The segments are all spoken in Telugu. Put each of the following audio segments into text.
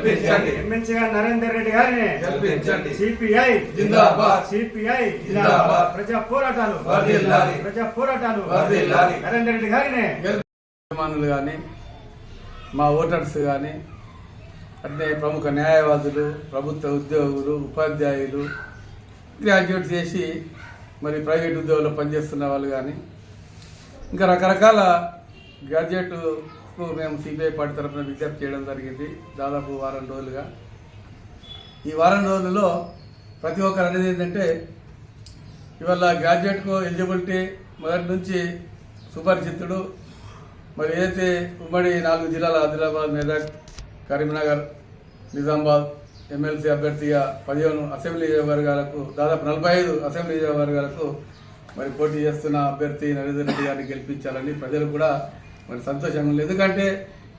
ఎమ్మెల్సీగా నరేందర్ రెడ్డి గారిని గెలిపించండి. సిపిఐ జిందాబాద్. సిపిఐ జిందాబాద్. ప్రజా పోరాటాలు వర్ధిల్లాలి. ప్రజా పోరాటాలు వర్ధిల్లాలి. నరేందర్ రెడ్డి గారిని అభిమానులు కానీ మా ఓటర్స్ కానీ అట్లే ప్రముఖ న్యాయవాదులు ప్రభుత్వ ఉద్యోగులు ఉపాధ్యాయులు గ్రాడ్యుయేట్ చేసి మరి ప్రైవేట్ ఉద్యోగుల్లో పనిచేస్తున్న వాళ్ళు కానీ ఇంకా రకరకాల గ్రాడ్యుయేట్కు మేము సిబిఐ పార్టీ తరఫున విజ్ఞప్తి చేయడం జరిగింది. దాదాపు వారం రోజులుగా. ఈ వారం రోజులలో ప్రతి ఒక్కరు అనేది ఏంటంటే ఇవాళ గ్రాడ్యుయేట్కు ఎలిజిబిలిటీ మొదటి నుంచి సుపరిచితుడు మరి ఏదైతే ఉమ్మడి నాలుగు జిల్లాల ఆదిలాబాద్ మెదక్ కరీంనగర్ నిజామాబాద్ ఎమ్మెల్సీ అభ్యర్థిగా పదిహేను అసెంబ్లీ వర్గాలకు దాదాపు నలభై ఐదు అసెంబ్లీ వర్గాలకు మరి పోటీ చేస్తున్న అభ్యర్థి నరేందర్ రెడ్డి గారిని గెలిపించాలని ప్రజలు కూడా మరి సంతోషంగా ఉంది. ఎందుకంటే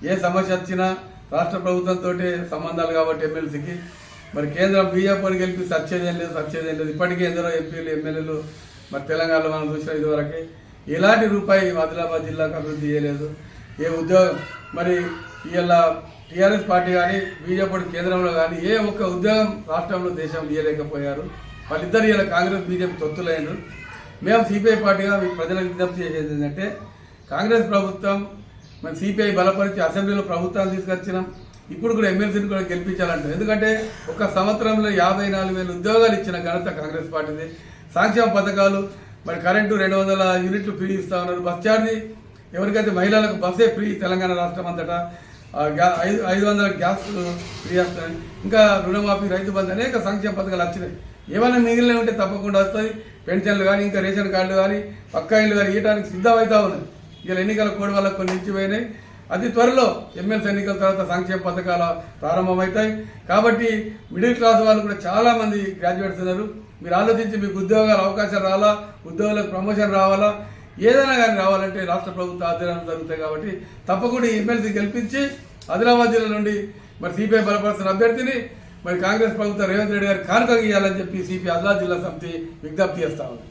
ఏ సమస్య వచ్చినా రాష్ట్ర ప్రభుత్వంతో సంబంధాలు కాబట్టి ఎమ్మెల్సీకి. మరి కేంద్రం బీజేపీని గెలిపి వచ్చేదేం లేదు వచ్చేదేం లేదు. ఇప్పటికే ఎందరో ఎంపీలు ఎమ్మెల్యేలు మరి తెలంగాణలో మనం చూసిన ఇదివరకే ఎలాంటి రూపాయి ఆదిలాబాద్ జిల్లాకు అభివృద్ధి చేయలేదు. ఏ ఉద్యోగం మరి ఇలా టీఆర్ఎస్ పార్టీ కానీ బీజేపీ కేంద్రంలో కానీ ఏ ఒక్క ఉద్యోగం రాష్ట్రంలో దేశంలో ఇవ్వలేకపోయారు వాళ్ళిద్దరు ఇలా కాంగ్రెస్ బీజేపీ తొత్తులైనరు. మేము సిపిఐ పార్టీగా మీ ప్రజలకు విజ్ఞప్తి చేసేది ఏంటంటే కాంగ్రెస్ ప్రభుత్వం మన సిపిఐ బలపరిచి అసెంబ్లీలో ప్రభుత్వాన్ని తీసుకొచ్చినాం. ఇప్పుడు కూడా ఎమ్మెల్సీని కూడా గెలిపించాలంటారు. ఎందుకంటే ఒక సంవత్సరంలో యాభై నాలుగు వేల ఉద్యోగాలు ఇచ్చిన ఘనత కాంగ్రెస్ పార్టీది. సంక్షేమ పథకాలు మరి కరెంటు రెండు వందల యూనిట్లు ఫ్రీ ఇస్తా ఉన్నారు. బస్ ఛార్జీ ఎవరికైతే మహిళలకు బస్సే ఫ్రీ తెలంగాణ రాష్ట్రం అంతటా ఆ గ్యా ఐదు ఐదు వందల గ్యాస్ ఫ్రీ వస్తాయి ఇంకా రుణమాఫీ రైతు బంధు అనేక సంక్షేమ పథకాలు వచ్చినాయి. ఏమైనా మిగిలిన ఉంటే తప్పకుండా వస్తాయి. పెన్షన్లు కానీ ఇంకా రేషన్ కార్డులు కానీ పక్కా ఇల్లు కానీ ఇవ్వడానికి సిద్ధమవుతా ఉన్నాయి ఇలా ఎన్నికల కోడ్ వల్ల కొన్ని నిలిచిపోయినాయి. అతి త్వరలో ఎమ్మెల్సీ ఎన్నికల తర్వాత సంక్షేమ పథకాలు ప్రారంభమవుతాయి. కాబట్టి మిడిల్ క్లాస్ వాళ్ళు కూడా చాలా మంది గ్రాడ్యుయేట్స్ ఉన్నారు. మీరు ఆలోచించి మీకు ఉద్యోగాలు అవకాశం రావాలా? ఉద్యోగాలకు ప్రమోషన్ రావాలా? ఏదైనా కానీ రావాలంటే రాష్ట్ర ప్రభుత్వ ఆధ్వర్యంలో జరుగుతాయి కాబట్టి తప్పకుండా ఎమ్మెల్సీ గెలిపించి ఆదిలాబాద్ జిల్లా నుండి మరి సిపిఐ బలపరుస్తున్న అభ్యర్థిని మరి కాంగ్రెస్ ప్రభుత్వం రేవంత్ రెడ్డి గారు కానుకగా ఇవ్వాలని చెప్పి సిపిఐ ఆదిలాబాద్ జిల్లా సమితి విజ్ఞప్తి చేస్తా ఉంది.